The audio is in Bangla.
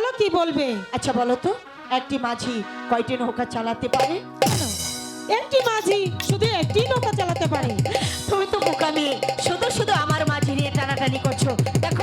বলো, কি বলবে? আচ্ছা বলো তো, একটি মাঝি কয়টি নৌকা চালাতে পারে? একটি মাঝি শুধু একটি নৌকা চালাতে পারে। তুমি তো বোকামি শুধু শুধু আমার মাঝি নিয়ে টানাটানি করছ। দেখো